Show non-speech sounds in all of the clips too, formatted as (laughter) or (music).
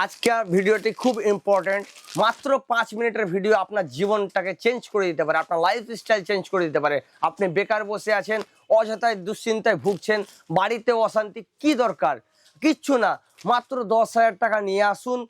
আজকের ভিডিওটি খুব ইম্পর্ট্যান্ট মাত্র পাঁচ মিনিটের ভিডিও আপনার জীবনটাকে চেঞ্জ করে দিতে পারে, আপনার লাইফ স্টাইল চেঞ্জ করে দিতে পারে। আপনি বেকার বসে আছেন, অযথায় দুশ্চিন্তায় ভুগছেন, বাড়িতে অশান্তি কি দরকার? কিচ্ছু না, মাত্র দশ হাজার টাকা নিয়ে আসুন।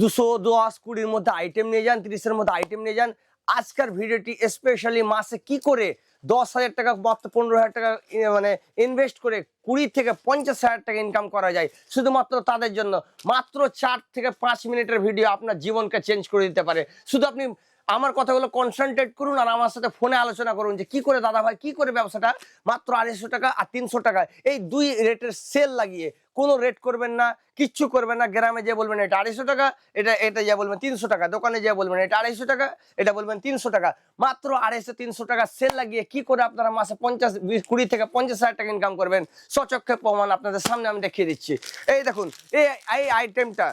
দুশো, দশ, কুড়ির মধ্যে আইটেম নিয়ে যান, তিরিশের মধ্যে আইটেম নিয়ে যান। আজকের ভিডিওটি স্পেশালি মাসে কি করে দশ হাজার টাকা, মাত্র পনেরো হাজার টাকা মানে ইনভেস্ট করে কুড়ি থেকে পঞ্চাশ হাজার টাকা ইনকাম করা যায়। শুধুমাত্র তাদের জন্য। মাত্র চার থেকে পাঁচ মিনিটের ভিডিও আপনার জীবনকে চেঞ্জ করে দিতে পারে। শুধু আপনি আমার কথাগুলো কনসেন্ট্রেট করুন আর আমার সাথে ফোনে আলোচনা করুন যে কি করে দাদা ভাই কি করে ব্যবসাটা? মাত্র আড়াইশো টাকা আর তিনশো টাকা। এই দুই রেটের সেল লাগিয়ে কোনো রেট করবেন না, কিচ্ছু করবেন না, গ্রামে যে বলবেন এটা আড়াইশো টাকা, এটা এটা যা বলবেন তিনশো টাকা, দোকানে যা বলবেন এটা আড়াইশো টাকা, এটা বলবেন তিনশো টাকা। মাত্র আড়াইশো, তিনশো টাকা সেল লাগিয়ে কি করে আপনারা মাসে পঞ্চাশ, বিশ, কুড়ি থেকে পঞ্চাশ হাজার টাকা ইনকাম করবেন? সচক্ষে প্রমাণ আপনাদের সামনে আমি দেখিয়ে দিচ্ছি। এই দেখুন, এই এই আইটেমটা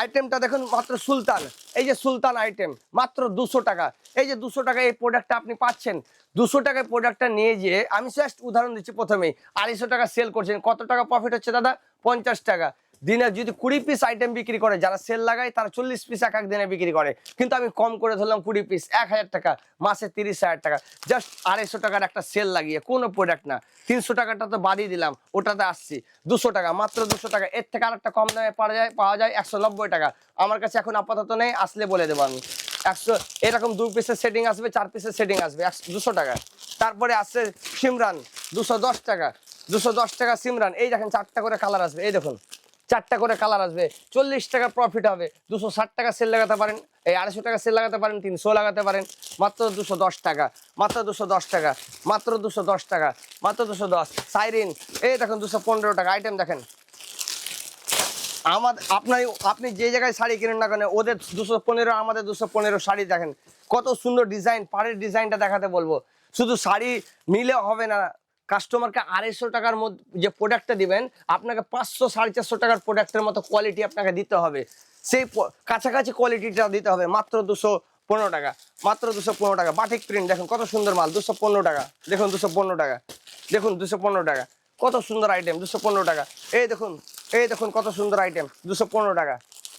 আইটেমটা দেখুন মাত্র সুলতান, এই যে সুলতান আইটেম মাত্র দুশো টাকা, এই যে দুশো টাকা এই প্রোডাক্টটা আপনি পাচ্ছেন দুশো টাকায় প্রোডাক্টটা নিয়ে যেয়ে আমি জাস্ট উদাহরণ দিচ্ছি প্রথমেই। আড়াইশো টাকা সেল করছেন। কত টাকা প্রফিট হচ্ছে দাদা? পঞ্চাশ টাকা। দিনে যদি কুড়ি পিস আইটেম বিক্রি করে, যারা সেল লাগায়, তারা চল্লিশ পিস এক এক দিনে বিক্রি করে। কিন্তু আমি কম করে ধরলাম কুড়ি পিস এক হাজার টাকা, মাসে তিরিশ হাজার টাকা। জাস্ট আড়াইশো টাকার একটা সেল লাগিয়ে, কোনো প্রোডাক্ট না। তিনশো টাকাটা তো বাড়িয়ে দিলাম, ওটাতে আসছি। দুশো টাকা, মাত্র দুশো টাকা। এর থেকে আরেকটা কম দামে পাওয়া যায় পাওয়া যায় একশো নব্বই টাকা। আমার কাছে এখন আপাতত নেই, আসলে বলে দেবো আমি। একশো, এরকম দু পিসের সেটিং আসবে, চার পিসের সেটিং আসবে দুশো টাকা। তারপরে আসছে সিমরান, দুশো টাকা। দশ টাকা সিমরান। এই দেখেন, চারটা করে কালার আসবে। এই দেখুন। চারটা করে কালার আসবে। চল্লিশ টাকা প্রফিট হবে। দুশো ষাট টাকা সেল লাগাতে পারেন। এই আড়াইশো টাকা সেল লাগাতে পারেন, তিনশো লাগাতে পারেন। মাত্র দুশো দশ টাকা, মাত্র দুশো দশ টাকা, মাত্র দুশো দশ টাকা, মাত্র দুশো দশ। সাইরিন এই দেখুন দুশো পনেরো টাকা। আইটেম দেখেন। আমাদের আপনার আপনি যে জায়গায় শাড়ি কিনেন না কেন, ওদের দুশো পনেরো, আমাদের দুশো পনেরো শাড়ি দেখেন। কত সুন্দর ডিজাইন পাড়ের ডিজাইনটা দেখাতে বলব। শুধু শাড়ি নিলে হবে না কাস্টমারকে আড়াইশো টাকার মধ্যে যে প্রোডাক্টটা দিবেন, আপনাকে পাঁচশো, সাড়ে চারশো টাকার প্রোডাক্টের মতো কোয়ালিটি আপনাকে দিতে হবে। সেই কাছাকাছি কোয়ালিটিটা দিতে হবে মাত্র দুশো পনেরো টাকা। মাত্র দুশো পনেরো টাকা। বাটিক প্রিন্ট দেখুন কত সুন্দর মাল, দুশো পনেরো টাকা। দেখুন দুশো পনেরো টাকা। দেখুন দুশো পনেরো টাকা। কত সুন্দর আইটেম দুশো পনেরো টাকা। এই দেখুন এই দেখুন কত সুন্দর আইটেম দুশো পনেরো টাকা।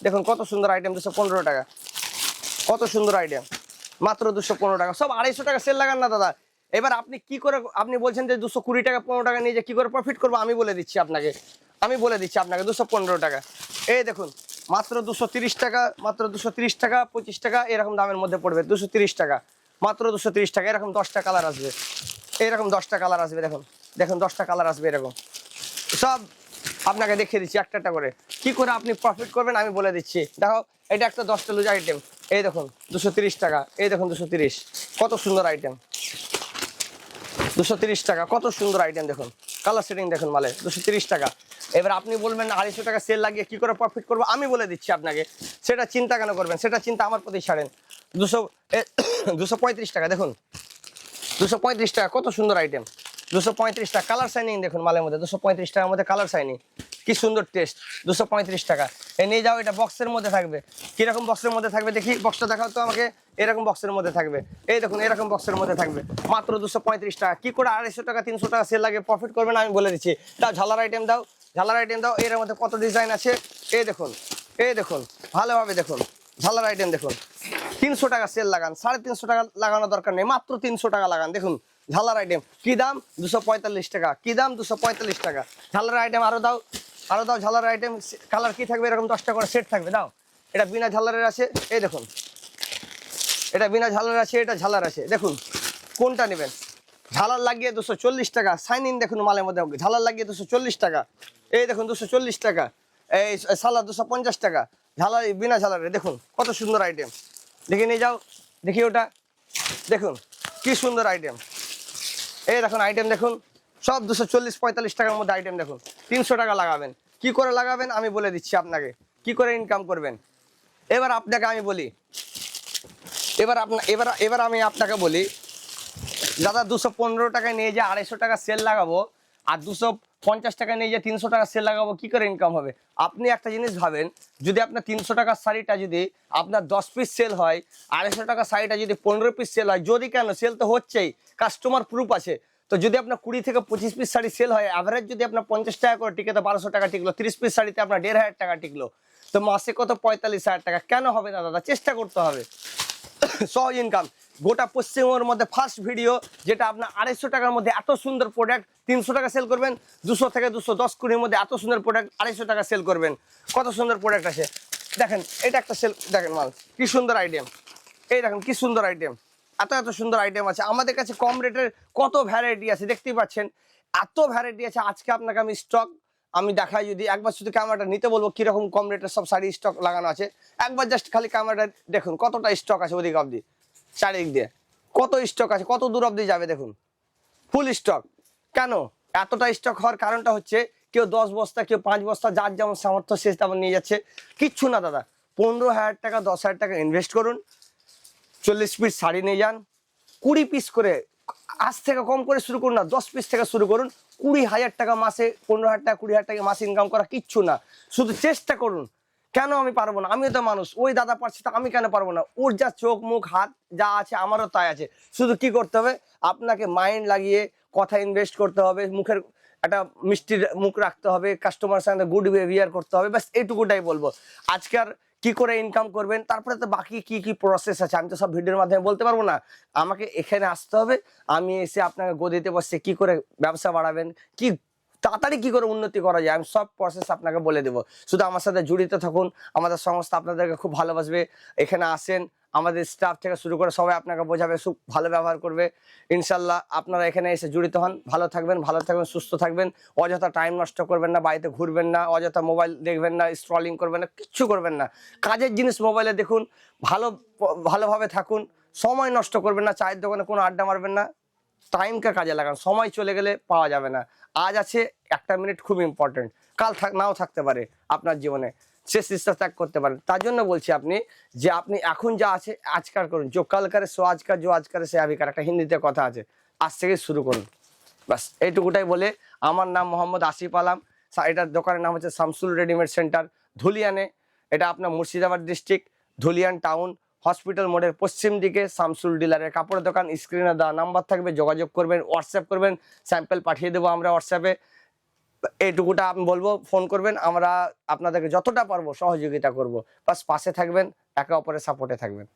দেখুন কত সুন্দর আইটেম দুশো পনেরো টাকা। কত সুন্দর আইটেম মাত্র দুশো পনেরো টাকা। সব আড়াইশো টাকা সেল লাগান না দাদা। এবার আপনি কি করে, আপনি বলছেন যে দুশো কুড়ি টাকা, পনেরো টাকা নিয়ে যে কী করে প্রফিট করব, আমি বলে দিচ্ছি আপনাকে। আমি বলে দিচ্ছি আপনাকে দুশো পনেরো টাকা। এই দেখুন, মাত্র দুশো তিরিশ টাকা, মাত্র দুশো তিরিশ টাকা, পঁচিশ টাকা, এরকম দামের মধ্যে পড়বে। দুশো তিরিশ টাকা, মাত্র দুশো তিরিশ টাকা, এরকম দশটা কালার আসবে। এরকম দশটা কালার আসবে, দেখুন। দেখুন, দশটা কালার আসবে এরকম। সব আপনাকে দেখিয়ে দিচ্ছি একটা একটা করে। কি করে আপনি প্রফিট করবেন, আমি বলে দিচ্ছি। দেখো, এটা একটা দশটা লুজ আইটেম এই দেখুন, দুশো টাকা। এই দেখুন, দুশো কত সুন্দর আইটেম দুশো টাকা। কত সুন্দর আইটেম দেখুন। কালার সেটিং দেখুন মালে, দুশো টাকা। এবার আপনি বলবেন আড়াইশো টাকা সেল লাগিয়ে কি করে প্রফিট করব? আমি বলে দিচ্ছি আপনাকে, সেটা চিন্তা কেন করবেন? সেটা চিন্তা আমার প্রতি ছাড়েন। দুশো (coughs) দুশো টাকা, দেখুন। দুশো টাকা, কত সুন্দর আইটেম দুশো টাকা কালার শাইনিং দেখুন মালের মধ্যে, দুশো টাকার মধ্যে কালার শাইনিং কি সুন্দর টেস্ট দুশো পঁয়ত্রিশ টাকা। এ নিয়ে যাও, এটা বক্সের মধ্যে থাকবে। কীরকম বক্সের মধ্যে থাকবে? দেখি বক্সটা দেখাও তো আমাকে, এরকম বক্সের মধ্যে থাকবে। এই দেখুন, এরকম বক্সের মধ্যে থাকবে। মাত্র দুশো পঁয়ত্রিশ টাকা। কি করে আড়াইশো টাকা, তিনশো টাকা সেল লাগে? প্রফিট করবেন আমি বলে দিচ্ছি। দাও, ঝালার আইটেম দাও, ঝালার আইটেম দাও। এর মধ্যে কত ডিজাইন আছে? এই দেখুন এই দেখুন, ভালোভাবে দেখুন। ঝালার আইটেম দেখুন। তিনশো টাকা সেল লাগান। সাড়ে তিনশো টাকা লাগানোর দরকার নেই, মাত্র তিনশো টাকা লাগান। দেখুন, ঝালার আইটেম কি দাম? দুশো টাকা। কি দাম? দুশো টাকা। ঝালার আইটেম আরও দাও। আরও দাও ঝালার আইটেম কালার কি থাকবে? এরকম দশটা করে সেট থাকবে, দাও। এটা বিনা ঝালারের আছে, এই দেখুন। এটা বিনা ঝালার আছে, এটা ঝালার আছে। দেখুন, কোনটা নেবেন? ঝালার লাগিয়ে দুশো চল্লিশ টাকা। সাইন ইন দেখুন মালের মধ্যে ঝালার লাগিয়ে দুশো চল্লিশ টাকা। এই দেখুন, দুশো চল্লিশ টাকা। এই সালাদ দুশো পঞ্চাশ টাকা। ঝালার বিনা ঝালারে, দেখুন, কত সুন্দর আইটেম দেখে নিয়ে যাও, দেখি ওটা। দেখুন, কি সুন্দর আইটেম এই দেখুন আইটেম দেখুন। সব দুশো চল্লিশ পঁয়তাল্লিশ টাকার মধ্যে আইটেম দেখুন। তিনশো টাকা লাগাবেন। কি করে লাগাবেন আমি বলে দিচ্ছি আপনাকে। কি করে ইনকাম করবেন? এবার আপনাকে আমি বলি। এবার আপনা, এবার এবার আমি আপনাকে বলি, দাদা দুশো পনেরো টাকায় নিয়ে যে আড়াইশো টাকা সেল লাগাবো, আর দুশো পঞ্চাশ টাকা নিয়ে যে তিনশো টাকা সেল লাগাবো, কি করে ইনকাম হবে? আপনি একটা জিনিস ভাবেন, যদি আপনার তিনশো টাকার শাড়িটা যদি আপনার দশ পিস সেল হয়, আড়াইশো টাকার শাড়িটা যদি পনেরো পিস সেল হয়, যদি কেন? সেল তো হচ্ছেই কাস্টমার প্রুফ আছে। তো যদি আপনার কুড়ি থেকে পঁচিশ পিস শাড়ি সেল হয় অ্যাভারেজ যদি আপনার পঞ্চাশ টাকা করে টিকে তো বারোশো টাকা টিকলো, তিরিশ পিস শাড়িতে আপনার দেড় হাজার টাকা টিকলো, তো মাসে কত? পঁয়তাল্লিশ হাজার টাকা। কেন হবে না, দাদা? চেষ্টা করতে হবে। (coughs) সহজ ইনকাম গোটা পশ্চিমবঙ্গের মধ্যে ফার্স্ট ভিডিও যেটা আপনার আড়াইশো টাকার মধ্যে এত সুন্দর প্রোডাক্ট তিনশো টাকা সেল করবেন, দুশো থেকে দুশো দশ কুড়ির মধ্যে এত সুন্দর প্রোডাক্ট আড়াইশো টাকা সেল করবেন। কত সুন্দর প্রোডাক্ট আছে দেখেন, এটা একটা সেল দেখেন মাল, কি সুন্দর আইটেম এই দেখেন, কি সুন্দর আইটেম এত এত সুন্দর আইটেম আছে। আমাদের কাছে কম রেটের কত ভ্যারাইটি আছে দেখতেই পাচ্ছেন? এত ভ্যারাইটি আছে, আজকে আপনাকে আমি স্টক আমি দেখাই যদি, একবার শুধু ক্যামেরাটা নিতে বলব কীরকম কম রেটের সব শাড়ি স্টক লাগানো আছে। একবার জাস্ট খালি ক্যামেরাটা দেখুন, কতটা স্টক আছে ওদিকে অবধি, চারিদিক দিয়ে। কত স্টক আছে, কত দূর অবধি যাবে দেখুন। ফুল স্টক কেন? এতটা স্টক হওয়ার কারণটা হচ্ছে, কেউ দশ বস্তা, কেউ পাঁচ বস্তা, যার যেমন সামর্থ্য সে তেমন নিয়ে যাচ্ছে। কিচ্ছু না দাদা, পনেরো হাজার টাকা, দশ হাজার টাকা ইনভেস্ট করুন। চল্লিশ পিস শাড়ি নিয়ে যান, কুড়ি পিস করে, আজ থেকে কম করে শুরু করুন না, দশ পিস থেকে শুরু করুন, কুড়ি হাজার টাকা মাসে, পনেরো হাজার টাকা, কুড়ি হাজার টাকা মাসে ইনকাম করা কিচ্ছু না। শুধু চেষ্টা করুন, কেন আমি পারব না? আমিও তো মানুষ, ওই দাদা পারছে তো আমি কেন পারব না? ওর যা চোখ, মুখ, হাত যা আছে, আমারও তাই আছে। শুধু কি করতে হবে? আপনাকে মাইন্ড লাগিয়ে কথা ইনভেস্ট করতে হবে, মুখের একটা মিষ্টির মুখ রাখতে হবে কাস্টমার সঙ্গে গুড বিহেভিয়ার করতে হবে, ব্যাস এইটুকুটাই বলব। আজকের কি করে ইনকাম করবেন? তারপরে তো বাকি কি কি প্রসেস আছে? আমি তো সব ভিডিওর মাধ্যমে বলতে পারব না। আমাকে এখানে আসতে হবে। আমি এসে আপনাকে গদিতে বসে কি করে ব্যবসা বাড়াবেন? কি, তাড়াতাড়ি কি করে উন্নতি করা যায়? আমি সব প্রসেস আপনাকে বলে দেবো। শুধু আমার সাথে জড়িত থাকুন। আমাদের সংস্থা আপনাদেরকে খুব ভালোবাসবে। এখানে আসেন। আমাদের স্টাফ থেকে শুরু করে সবাই আপনাকে বোঝাবে খুব ভালো ব্যবহার করবে। ইনশাল্লাহ আপনারা এখানে এসে জড়িত হন। ভালো থাকবেন ভালো থাকবেন, সুস্থ থাকবেন। অযথা টাইম নষ্ট করবেন না, বাড়িতে ঘুরবেন না, অযথা মোবাইল দেখবেন না স্ক্রলিং করবেন না, কিচ্ছু করবেন না। কাজের জিনিস মোবাইলে দেখুন, ভালো, ভালোভাবে থাকুন। সময় নষ্ট করবেন না, চায়ের দোকানে কোনো আড্ডা মারবেন না। টাইমকে কাজে লাগান। সময় চলে গেলে পাওয়া যাবে না। আজ আছে, একটা মিনিট খুব ইম্পর্টেন্ট কাল নাও থাকতে পারে আপনার জীবনে। শেষ নিঃশ্বাস ত্যাগ করতে পারেন। তার জন্য বলছি আপনি যে আপনি এখন যা আছে, আজকার করুন। যে, কালকারে সো, আজকার যে, আজকারে সে আবিকার। একটা হিন্দিতে কথা আছে। আজ থেকে শুরু করুন। বাস এইটুকুটাই বলে আমার নাম মোহাম্মদ আসিফ আলাম। সা- এটার দোকানের নাম হচ্ছে শামসুল রেডিমেড সেন্টার, ধুলিয়ানে। এটা আপনার Murshidabad district, Dhulian town, hospital মোড়ের পশ্চিম দিকে, শামসুল ডিলারের কাপড়ের দোকান। স্ক্রিনে দেওয়া নাম্বার থাকবে, যোগাযোগ করবেন, হোয়াটসঅ্যাপ করবেন। স্যাম্পেল পাঠিয়ে দেবো আমরা হোয়াটসঅ্যাপে। এইটুকুটা আমি বলব ফোন করবেন, আমরা আপনাদেরকে যতটা পারব সহযোগিতা করব। বাস পাশে থাকবেন, একে অপরের সাপোর্টে থাকবেন।